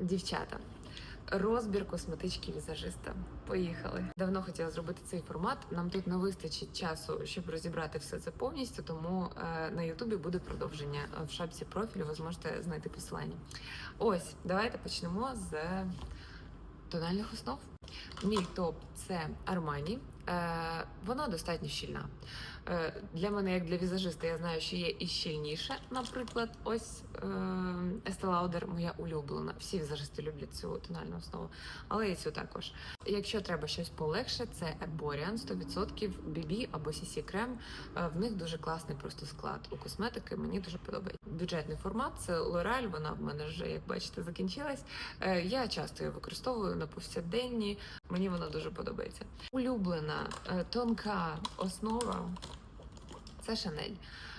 Дівчата, розбір косметички візажиста. Поїхали. Давно хотіла зробити цей формат. Нам тут не вистачить часу, щоб розібрати все це повністю. Тому е, на Ютубі буде продовження. В шапці профілю ви зможете знайти посилання. Ось, давайте почнемо з тональних основ. Мій топ це Armani. Е, вона достатньо щільна. Е, для мене, як для візажиста, я знаю, що є і щільніше. Наприклад, ось е, Estee Lauder моя улюблена. Всі візажисти люблять цю тональну основу, але і цю також. Якщо треба щось полегше, це Erborian 100% BB або CC крем. В них дуже класний просто склад у косметики. Мені дуже подобається. Бюджетний формат це L'Oreal, Вона в мене вже, як бачите, закінчилась. Я часто її використовую на повсякденні. Мені вона дуже подобається. Улюблена е, тонка основа це Шанель.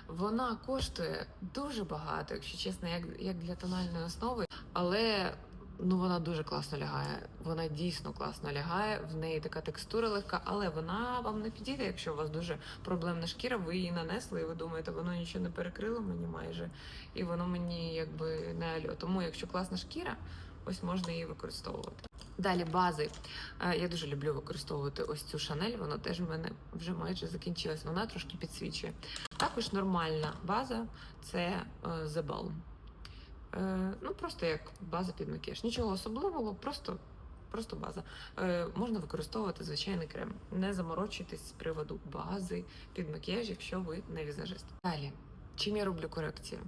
Вона коштує дуже багато, якщо чесно, як, як для тональної основи, але ну вона дуже класно лягає. Вона дійсно класно лягає. В неї така текстура легка, але вона вам не підійде, якщо у вас дуже проблемна шкіра. Ви її нанесли, і ви думаєте, воно нічого не перекрило мені майже, і воно мені якби не альо. Тому, якщо класна шкіра, ось можна її використовувати. Далі бази. Е, Я дуже люблю використовувати ось цю шанель. Вона теж в мене вже майже закінчилась. Вона трошки підсвічує. Також нормальна база це е, The Balm. Е, Ну просто як база під макіяж. Нічого особливого, просто. Просто база. Можна використовувати звичайний крем. Не заморочуйтесь з приводу бази під макіяж, якщо ви не візажист. Далі. Чим я роблю корекцію?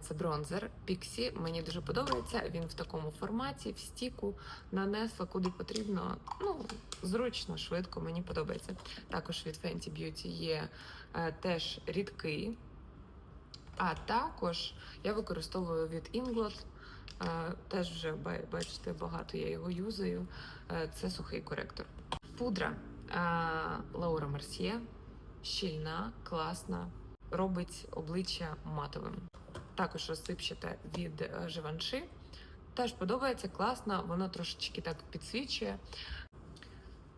Це бронзер Pixie. Мені дуже подобається. Він в такому форматі, в стіку нанесла куди потрібно. Ну, зручно, швидко, мені подобається. Також від Fenty Beauty є е, теж рідкий. А також я використовую від Inglot. Е, Теж вже бачите, багато я його юзаю. Е, Це сухий коректор. Пудра Лаура Мерсьє. Щільна, класна, робить обличчя матовим. Також розсипчата від е, Givenchy. Теж подобається, класно, воно трошечки так підсвічує.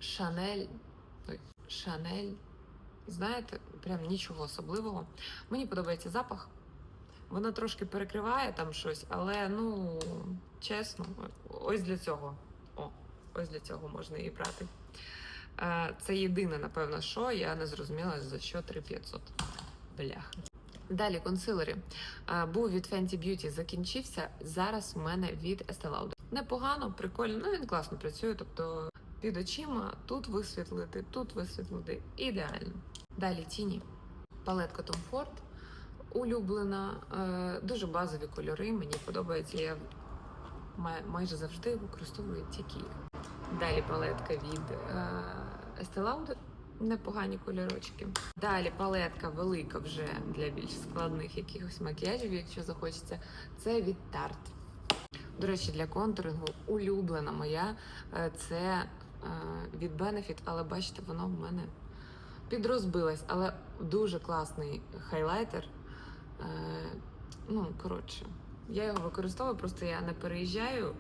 Шанель. Ой, Шанель. Знаєте, прям нічого особливого. Мені подобається запах. Вона трошки перекриває там щось, але ну чесно, ось для цього. О, ось для цього можна її брати. Е, Це єдине, напевно, що я не зрозуміла, за що 3500. Бляха. Далі консилери. Був від Fenty Beauty, закінчився. Зараз у мене від Estee Lauder. Непогано, прикольно. Ну він класно працює. Тобто під очима тут висвітлити, тут висвітлити. Ідеально. Далі тіні. Палетка Tom Ford. Улюблена, е, дуже базові кольори. Мені подобається. Я майже завжди використовую тільки їх. Далі палетка від е, Estee Lauder. Непогані кольорочки. Далі палетка велика вже для більш складних якихось макіяжів, якщо захочеться. Це від Tarte. До речі, для контурингу улюблена моя е, це е, від Benefit, але бачите, воно в мене підрозбилась, але дуже класний хайлайтер. Е, ну, коротше, я його використовую, просто я не переїжджаю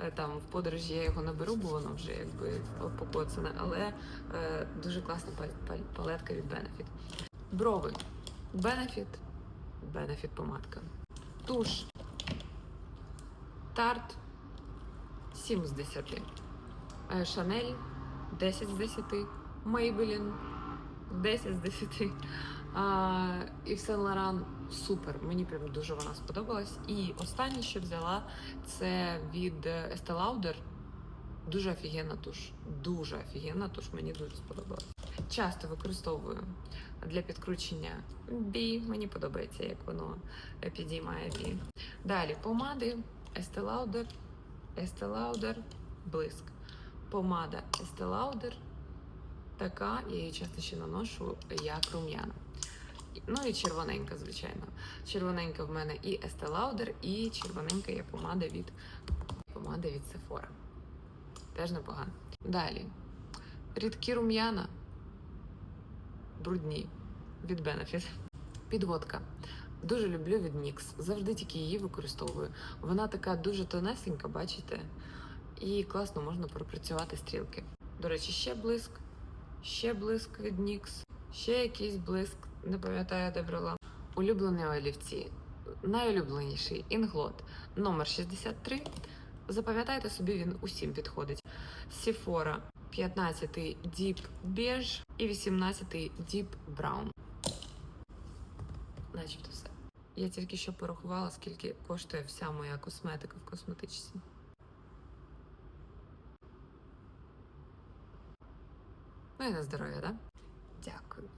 е, там в подорожі, я його не беру, бо воно вже якби покоцане, але е, дуже класна пал- пал- палетка від Benefit. Брови. Benefit. Benefit помадка. Туш. Тарт 7 з 10. Е, Шанель 10 з 10. Maybelline 10 з 10. А, і Saint Laurent супер. Мені прям дуже вона сподобалась. І останнє, що взяла, це від Estee Lauder. Дуже офігенна туш. Дуже офігенна туш, мені дуже сподобалась. Часто використовую для підкручення бі. Мені подобається, як воно підіймає бі. Далі помади Estee Lauder, Estee Lauder, блиск. Помада Estee Lauder. Така, я її часто ще наношу як рум'яна. Ну і червоненька, звичайно. Червоненька в мене і Estee Lauder, і червоненька є помада від помада від Sephora. Теж непогано. Далі. Рідкі рум'яна. Брудні від Benefit. Підводка. Дуже люблю від NYX. Завжди тільки її використовую. Вона така дуже тонесенька, бачите? І класно можна пропрацювати стрілки. До речі, ще блиск, ще блиск від NYX, ще якийсь блиск, не пам'ятаю, де брала. Улюблені олівці. Найулюбленіший інглот номер 63 Запам'ятайте собі, він усім підходить. Sephora 15 Deep Beige і 18 Deep Brown. Начебто все. Я тільки що порахувала, скільки коштує вся моя косметика в косметичці. Ну і на здоров'я, да? Дякую.